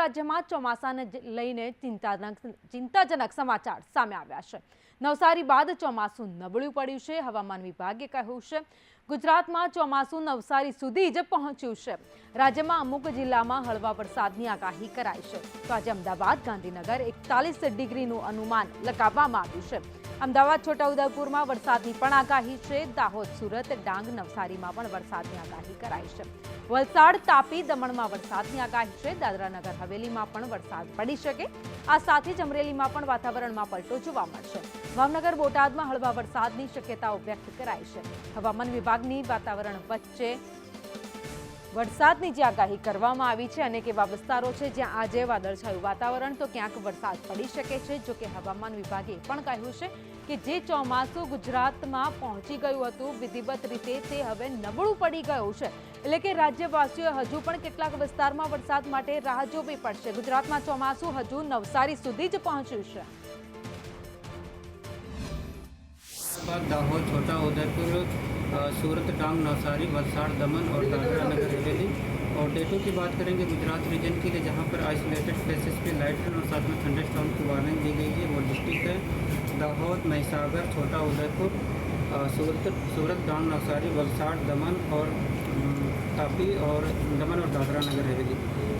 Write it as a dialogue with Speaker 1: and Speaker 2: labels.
Speaker 1: રાજ્યમાં ચોમાસાને લઈને ચિંતાજનક સમાચાર સામે આવ્યા છે. નવસારી બાદ ચોમાસું નબળું પડ્યું છે. હવામાન વિભાગે કહ્યું છે, ગુજરાતમાં ચોમાસું નવસારી સુધી જ પહોંચ્યું છે. રાજ્યમાં અમુક જિલ્લામાં હળવા વરસાદની આગાહી કરાઈ છે. તો આજે અમદાવાદ ગાંધીનગર એકતાલીસ ડિગ્રીનું અનુમાન લગાવવામાં આવ્યું છે. અમદાવાદ છોટાઉદેપુરમાં વરસાદની પણ આગાહી છે. દાહોદ, સુરત, ડાંગ, નવસારીમાં પણ વરસાદની આગાહી કરાઈ છે. વલસાડ, તાપી, દમણમાં વરસાદની આગાહી છે. દાદરાનગર, હવેલીમાં પણ વરસાદ પડી શકે. આ સાથે જ અમરેલીમાં પણ વાતાવરણમાં પલટો જોવા મળશે. ભાવનગર, બોટાદમાં હળવા વરસાદની શક્યતાઓ વ્યક્ત કરાઈ છે. હવામાન વિભાગની વાતાવરણ વચ્ચે વરસાદની જે આગાહી કરવામાં આવી છે અને કેવા વિસ્તારો છે જ્યાં આજે વાદળછાયું વાતાવરણ, તો ક્યાંક વરસાદ પડી શકે છે, જો કે હવામાન વિભાગે પણ કહ્યું છે કે જે ચોમાસું ગુજરાતમાં પહોંચી ગયું હતું, વિધિવત રીતે તે હવે નબળું પડી ગયું છે. એટલે કે રાજ્યવાસીઓએ હજુ પણ કેટલાક વિસ્તારમાં વરસાદ માટે રાહ જોવી પડશે. ગુજરાતમાં ચોમાસું હજુ નવસારી સુધી જ પહોંચ્યું છે.
Speaker 2: દાહોદ, છોટા सूरत, डांग, नवसारी, वलसाड़, दमन और दादरा नगर हवेली। और डेटों की बात करेंगे गुजरात रीजन के लिए जहाँ पर आइसोलेटेड प्लेसेस पे लाइट और साथ में थंडर स्टॉर्म की वार्निंग दी गई है। वो डिस्ट्रिक्ट है दाहोद, महिसागर, छोटा उदयपुर। सूरत सूरत, डांग, नवसारी, वलसाड़, दमन और तापी और, दमन और दादरा नगर